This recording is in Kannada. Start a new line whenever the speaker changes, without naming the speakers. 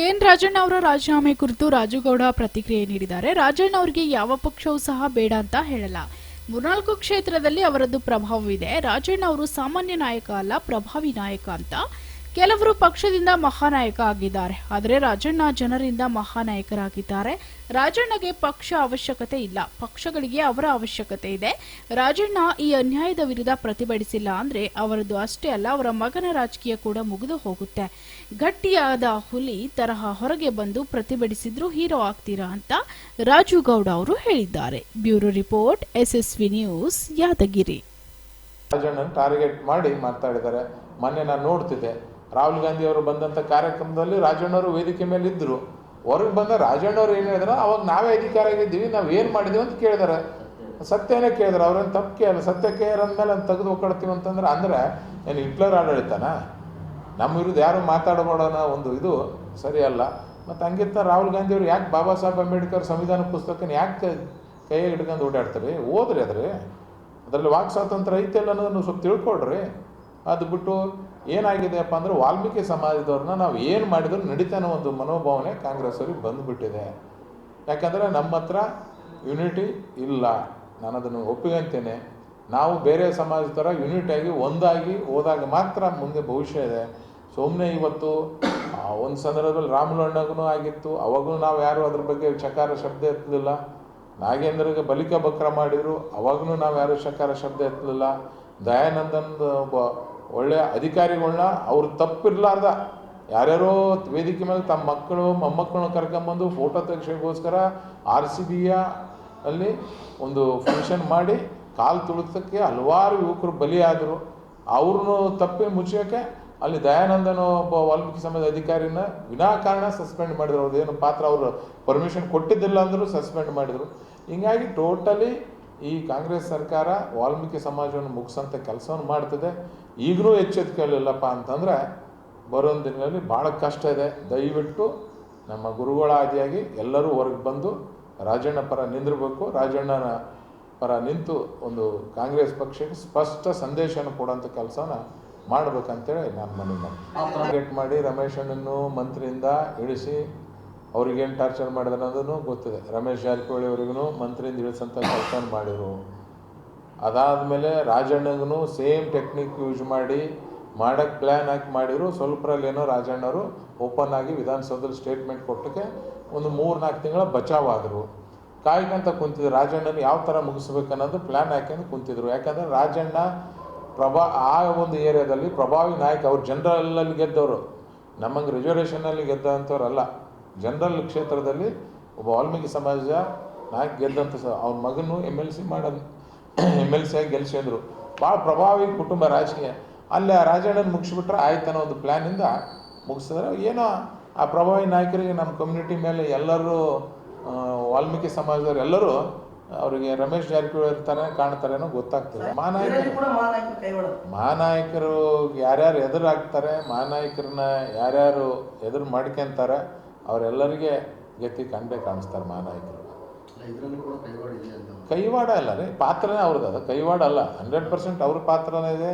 ರಾಜಣ್ಣ ಅವರ ರಾಜೀನಾಮೆ ಕುರಿತು ರಾಜುಗೌಡ ಪ್ರತಿಕ್ರಿಯೆ ನೀಡಿದ್ದಾರೆ. ರಾಜಣ್ಣ ಅವರಿಗೆ ಯಾವ ಪಕ್ಷವೂ ಸಹ ಬೇಡ ಅಂತ ಹೇಳಲ್ಲ. ಮೂರ್ನಾಲ್ಕು ಕ್ಷೇತ್ರದಲ್ಲಿ ಅವರದ್ದು ಪ್ರಭಾವವಿದೆ. ರಾಜಣ್ಣ ಅವರು ಸಾಮಾನ್ಯ ನಾಯಕ ಅಲ್ಲ, ಪ್ರಭಾವಿ ನಾಯಕ ಅಂತ. ಕೆಲವರು ಪಕ್ಷದಿಂದ ಮಹಾನಾಯಕ ಆಗಿದ್ದಾರೆ, ಆದರೆ ರಾಜಣ್ಣ ಜನರಿಂದ ಮಹಾನಾಯಕರಾಗಿದ್ದಾರೆ. ರಾಜಣ್ಣಗೆ ಪಕ್ಷ ಅವಶ್ಯಕತೆ ಇಲ್ಲ, ಪಕ್ಷಗಳಿಗೆ ಅವರ ಅವಶ್ಯಕತೆ ಇದೆ. ರಾಜಣ್ಣ ಈ ಅನ್ಯಾಯದ ವಿರುದ್ಧ ಪ್ರತಿಭಟಿಸಿಲ್ಲ ಅಂದ್ರೆ ಅವರದ್ದು ಅಷ್ಟೇ ಅಲ್ಲ, ಅವರ ಮಗನ ರಾಜಕೀಯ ಕೂಡ ಮುಗಿದು ಹೋಗುತ್ತೆ. ಗಟ್ಟಿಯಾದ ಹುಲಿ ತರಹ ಹೊರಗೆ ಬಂದು ಪ್ರತಿಭಟಿಸಿದ್ರು ಹೀರೋ ಆಗ್ತೀರಾ ಅಂತ ರಾಜು ಗೌಡ ಅವರು ಹೇಳಿದ್ದಾರೆ. Bureau report, SSV news, Yadgiri.
Target ಮಾಡಿ ಮಾತಾಡಿದ್ದಾರೆ. ಮೊನ್ನೆ ನಾನು ನೋಡ್ತಿದ್ದೆ. ರಾಹುಲ್ ಗಾಂಧಿ ಅವರು ಬಂದಂಥ ಕಾರ್ಯಕ್ರಮದಲ್ಲಿ ರಾಜಣ್ಣವರು ವೇದಿಕೆ ಮೇಲೆ ಇದ್ದರು ಹೊರಗೆ ಬಂದ ರಾಜಣ್ಣವ್ರು ಏನು ಹೇಳಿದ್ರೆ? ಅವಾಗ ನಾವೇ ಅಧಿಕಾರ ಆಗಿದ್ದೀವಿ ನಾವು ಏನು ಮಾಡಿದೀವಿ ಅಂತ ಕೇಳಿದಾರೆ. ಸತ್ಯನೇ ಕೇಳಿದ್ರು. ಅವ್ರೇನು ತಪ್ಪು ಕೇಳಲ್ಲ ಸತ್ಯಕ್ಕೆ ಅಂದಮೇಲೆ ಅಂತ ತೆಗೆದು ಹೋಗ್ಕೊಳ್ತೀವಿ ಅಂತಂದ್ರೆ, ಅಂದರೆ ಏನು ಹಿಟ್ಲರ್ ಆಡಳಿತನ? ನಮ್ಮ ವಿರುದ್ಧ ಯಾರು ಮಾತಾಡಬೇಡೋಣ ಒಂದು ಇದು ಸರಿಯಲ್ಲ. ಮತ್ತು ಹಂಗಿತ್ತ ರಾಹುಲ್ ಗಾಂಧಿ ಅವರು ಯಾಕೆ ಬಾಬಾ ಸಾಹೇಬ್ ಅಂಬೇಡ್ಕರ್ ಸಂವಿಧಾನ ಪುಸ್ತಕನ ಯಾಕೆ ಕೈಯಾಗಿ ಹಿಡ್ಕೊಂಡು ಓಡಾಡ್ತಾರೆ? ಓದ್ರಿ ಅದ್ರಿ ಅದರಲ್ಲಿ ವಾಕ್ ಸ್ವಾತಂತ್ರ್ಯ ಐತೆಲ್ಲ ಅನ್ನೋದನ್ನು ಸ್ವಲ್ಪ ತಿಳ್ಕೊಳ್ರಿ ಅದು ಬಿಟ್ಟು ಏನಾಗಿದೆಯಪ್ಪ ಅಂದ್ರೆ ವಾಲ್ಮೀಕಿ ಸಮಾಜದವ್ರನ್ನ ನಾವು ಏನು ಮಾಡಿದ್ರು ನಡೀತಾನೆ ಒಂದು ಮನೋಭಾವನೆ ಕಾಂಗ್ರೆಸ್ ಅವ್ರಿಗೆ ಬಂದುಬಿಟ್ಟಿದೆ. ಯಾಕಂದರೆ ನಮ್ಮ ಹತ್ರ ಯುನಿಟಿ ಇಲ್ಲ. ನಾನು ಅದನ್ನು ಒಪ್ಪಿಗಂತೇನೆ ನಾವು ಬೇರೆ ಸಮಾಜ ಥರ ಯೂನಿಟ್ ಆಗಿ ಒಂದಾಗಿ ಹೋದಾಗ ಮಾತ್ರ ಮುಂದೆ ಭವಿಷ್ಯ ಇದೆ. ಸುಮ್ಮನೆ ಇವತ್ತು ಒಂದು ಸಂದರ್ಭದಲ್ಲಿ ರಾಮಲಣ್ಣಗೂ ಆಗಿತ್ತು. ಅವಾಗೂ ನಾವು ಯಾರು ಅದ್ರ ಬಗ್ಗೆ ಚಕಾರ ಶಬ್ದ ಎತ್ತಲಿಲ್ಲ. ನಾಗೇಂದ್ರಗೆ ಬಲಿಕ ಬಕ್ರ ಮಾಡಿದ್ರು. ಅವಾಗೂ ನಾವು ಯಾರು ಚಕಾರ ಶಬ್ದ ಎತ್ತಲಿಲ್ಲ. ದಯಾನಂದನ್ ಒಬ್ಬ ಒಳ್ಳೆಯ ಅಧಿಕಾರಿಗಳನ್ನ ಅವ್ರು ತಪ್ಪಿರಲಾರ್ದ. ಯಾರ್ಯಾರೋ ವೇದಿಕೆ ಮೇಲೆ ತಮ್ಮ ಮಕ್ಕಳು, ಮೊಮ್ಮಕ್ಕಳನ್ನ ಕರ್ಕೊಂಬಂದು ಫೋಟೋ ತೆಗೆಸೋಕ್ಕೋಸ್ಕರ ಆರ್ ಸಿ ಬಿಯ ಅಲ್ಲಿ ಒಂದು ಫಂಕ್ಷನ್ ಮಾಡಿ ಕಾಲು ತುಳಿತಕ್ಕೆ ಹಲವಾರು ಯುವಕರು ಬಲಿಯಾದರು. ಅವ್ರನ್ನೂ ತಪ್ಪಿ ಮುಚ್ಚೋಕ್ಕೆ ಅಲ್ಲಿ ದಯಾನಂದನ ಒಬ್ಬ ವಾಲ್ಮೀಕಿ ಸಮಾಜದ ಅಧಿಕಾರಿನ ವಿನಾಕಾರಣ ಸಸ್ಪೆಂಡ್ ಮಾಡಿದ್ರು. ಅವ್ರದ್ದು ಏನು ಪಾತ್ರ ಅವರು ಪರ್ಮಿಷನ್ ಕೊಟ್ಟಿದ್ದಿಲ್ಲ ಅಂದರೂ ಸಸ್ಪೆಂಡ್ ಮಾಡಿದರು. ಹೀಗಾಗಿ ಟೋಟಲಿ ಈ ಕಾಂಗ್ರೆಸ್ ಸರ್ಕಾರ ವಾಲ್ಮೀಕಿ ಸಮಾಜವನ್ನು ಮುಗಿಸೋಂಥ ಕೆಲಸವನ್ನು ಮಾಡ್ತದೆ. ಈಗಲೂ ಎಚ್ಚೆತ್ಕೊಳ್ಳಿಲ್ಲಪ್ಪ ಅಂತಂದರೆ ಬರೋ ದಿನಗಳಲ್ಲಿ ಭಾಳ ಕಷ್ಟ ಇದೆ. ದಯವಿಟ್ಟು ನಮ್ಮ ಗುರುಗಳ ಆದಿಯಾಗಿ ಎಲ್ಲರೂ ಹೊರಗೆ ಬಂದು ರಾಜಣ್ಣ ಪರ ನಿಂದಿರಬೇಕು. ರಾಜಣ್ಣನ ಪರ ನಿಂತು ಒಂದು ಕಾಂಗ್ರೆಸ್ ಪಕ್ಷಕ್ಕೆ ಸ್ಪಷ್ಟ ಸಂದೇಶನ ಕೊಡೋಂಥ ಕೆಲಸನ ಮಾಡ್ಬೇಕಂತೇಳಿ ನಾನು ಮನವಿ ಮಾಡಿ ಟಾರ್ಗೆಟ್ ಮಾಡಿ ರಮೇಶ್ ಅಣ್ಣನ್ನು ಮಂತ್ರಿಯಿಂದ ಇಳಿಸಿ ಅವ್ರಿಗೇನು ಟಾರ್ಚರ್ ಮಾಡಿದ್ರೆ ಅನ್ನೋದನ್ನು ಗೊತ್ತಿದೆ. ರಮೇಶ್ ಜಾರಕಿಹೊಳಿ ಅವ್ರಿಗೂ ಮಂತ್ರಿಯಿಂದ ಇಳಿಸಂಥ ಮಾಡಿದರು. ಅದಾದಮೇಲೆ ರಾಜಣ್ಣಗೂ ಸೇಮ್ ಟೆಕ್ನಿಕ್ ಯೂಸ್ ಮಾಡಿ ಮಾಡೋಕ್ಕೆ ಪ್ಲ್ಯಾನ್ ಹಾಕಿ ಮಾಡಿದ್ರು. ಸ್ವಲ್ಪರಲ್ಲಿ ಏನೋ ರಾಜಣ್ಣವರು ಓಪನ್ ಆಗಿ ವಿಧಾನಸೌಧದಲ್ಲಿ ಸ್ಟೇಟ್ಮೆಂಟ್ ಕೊಟ್ಟಕ್ಕೆ ಒಂದು ಮೂರು ನಾಲ್ಕು ತಿಂಗಳ ಬಚಾವಾದರು. ಕಾಯ್ಕೊಂತ ಕುಂತಿದ್ರು. ರಾಜಣ್ಣನ ಯಾವ ಥರ ಮುಗಿಸ್ಬೇಕು ಅನ್ನೋದು ಪ್ಲ್ಯಾನ್ ಹಾಕ್ಯಂದು ಕುಂತಿದ್ರು. ಯಾಕಂದರೆ ರಾಜಣ್ಣ ಪ್ರಭಾ, ಆ ಒಂದು ಏರಿಯಾದಲ್ಲಿ ಪ್ರಭಾವಿ ನಾಯಕ, ಅವ್ರು ಜನರಲ್ಲಲ್ಲಿ ಗೆದ್ದವರು. ನಮ್ಮಂಗೆ ರಿಸರ್ವೇಷನಲ್ಲಿ ಗೆದ್ದಂಥವ್ರಲ್ಲ ಜನರಲ್ ಕ್ಷೇತ್ರದಲ್ಲಿ ಒಬ್ಬ ವಾಲ್ಮೀಕಿ ಸಮಾಜ ನಾಯಕ ಗೆದ್ದಂಥ ಸ ಅವ್ರ ಮಗನು ಎಂ ಎಲ್ ಸಿ ಮಾಡೋದು ಎಂ ಎಲ್ ಸಿ ಆಗಿ ಗೆಲ್ಸಿದ್ರು. ಭಾಳ ಪ್ರಭಾವಿ ಕುಟುಂಬ ರಾಜಕೀಯ. ಅಲ್ಲಿ ಆ ರಾಜಣ್ಣನ ಮುಗಿಸ್ಬಿಟ್ರೆ ಆಯ್ತನ್ನೋ ಒಂದು ಪ್ಲ್ಯಾನಿಂದ ಮುಗಿಸಿದ್ರೆ ಏನೋ ಆ ಪ್ರಭಾವಿ ನಾಯಕರಿಗೆ ನಮ್ಮ ಕಮ್ಯುನಿಟಿ ಮೇಲೆ ಎಲ್ಲರೂ ವಾಲ್ಮೀಕಿ ಸಮಾಜದವ್ರು ಎಲ್ಲರೂ ಅವರಿಗೆ ರಮೇಶ್ ಜಾರಕಿಹೊಳಿ ಇರ್ತಾರೆ ಕಾಣ್ತಾರೇನೋ ಗೊತ್ತಾಗ್ತದೆ.
ಮಹಾನಾಯಕರು
ಮಹಾನಾಯಕರು ಯಾರ್ಯಾರು ಎದುರಾಗ್ತಾರೆ ಮಹಾನಾಯಕರನ್ನ ಯಾರ್ಯಾರು ಎದುರು ಮಾಡ್ಕೊಂತಾರೆ ಅವರೆಲ್ಲರಿಗೆ ಗತಿ ಕಂಡೇ ಕಾಣಿಸ್ತಾರೆ ಮಹಾನಾಯಕರು
ಇದರಲ್ಲಿ ಕೂಡ ಕೈವಾಡ ಇದೆ ಅಂತ
ಕೈವಾಡ ಅಲ್ಲ ರೀ ಪಾತ್ರನೇ ಅವ್ರದ್ದು ಅದು. ಕೈವಾಡ ಅಲ್ಲ ಹಂಡ್ರೆಡ್ ಪರ್ಸೆಂಟ್ ಅವ್ರ ಪಾತ್ರನೇ ಇದೆ.